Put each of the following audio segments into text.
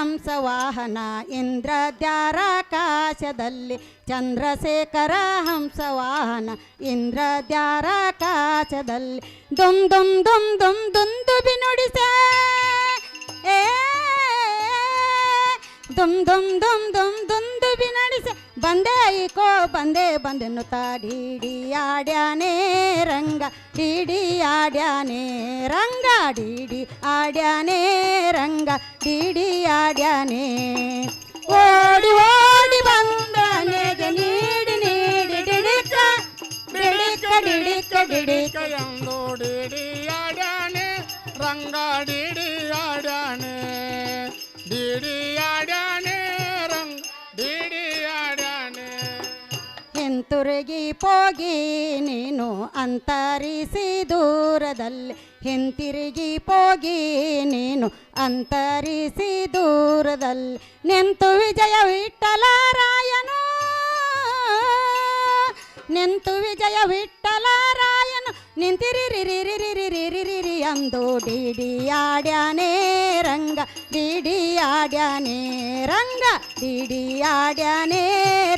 ಹಂಸ ಇಂದ್ರ ದ್ಯಾರಾಕಾಶದಲ್ಲಿ ಚಂದ್ರಶೇಖರ ಹಂಸವಾಹನ ಇಂದ್ರ ದ್ಯಾರಾಕಾಶದಲ್ಲಿ ದುಂ ದುಂ ದುಮ್ ದುಮ್ ದುಂದು ಬಿನುಡಿಸ ಏ ದುಮ್ ದುಂ ದುಂ ದುಂ ಬಂದೆ ಈಕೋ, ಬಂದೆ ಬಂದೆನ್ನು ತಾಡೀಡಿ ಆಡ್ಯಾನೆ ರಂಗ ಡಿಡಿ ಆಡ್ಯಾನೆ ರಂಗ ಡಿಡಿ ಆಡ್ಯಾನೇ ರಂಗ ಡಿಡಿ ಆಡ್ಯಾನೆ. ಓಡಿ ಓಡಿ ಬಂದನೆಗೆ ನೀಡಿ ನೀಡಿ ಡಿಡಿಕ ಡಿಡಿಕ ಡಿಡಿಕ ಡಿಡಿಕ ಎಂದು ಡಿಡಿ ಆಡ್ಯಾನೆ, ರಂಗ ಡಿಡಿ ಆಡ್ಯಾನೆ ಡಿಡಿ ತಿರುಗಿ ಹೋಗಿ ನೀನು ಅಂತರಿಸಿ ದೂರದಲ್ಲಿ. ಹಿಂತಿರುಗಿ ಹೋಗಿ ನೀನು ಅಂತರಿಸಿ ದೂರದಲ್ಲಿ. ನಿಂತು ವಿಜಯ ವಿಠಲರಾಯನು. ನಿಂತು ವಿಜಯ ವಿಠಲರಾಯನು. ನಿಂತಿರಿ అందో డిడియాడానే రంగ డిడియాడానే రంగ డిడియాడానే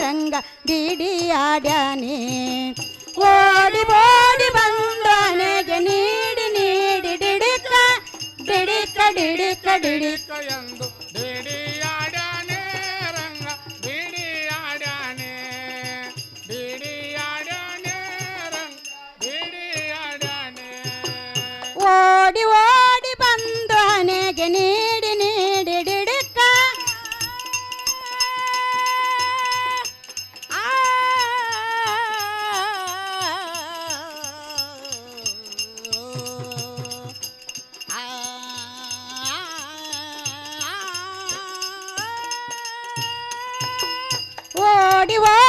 రంగ డిడియాడానే ఓడి ఓడి బందనగ నీడి నీడి డిడిక డిడిక డిడిక డిడిక ఎందు డిడి ಓಡಿ ಓಡಿ ಬಂದು ಹನೆಗೆ ನೀಡಿ ನೀಡಿ ಡಿಡಿಕ ಆ ಓಡಿ ಓಡಿ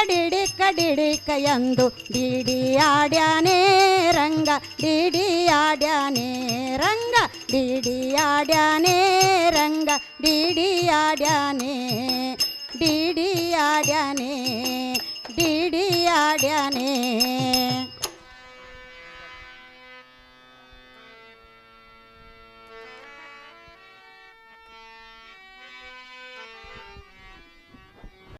ಕಡಿಡಿ ಡಿಡಿಕ ಎಂದು ಡಿಡಿ ಆಡ್ಯಾನೇ ರಂಗ, ಡಿಡಿ ಆಡ್ಯಾನೇ ರಂಗ, ಡಿಡಿ ಆಡ್ಯಾನೇ ರಂಗ, ಡಿಡಿ ಆಡ್ಯಾನೇ, ಡಿಡಿ ಆಡ್ಯಾನೆ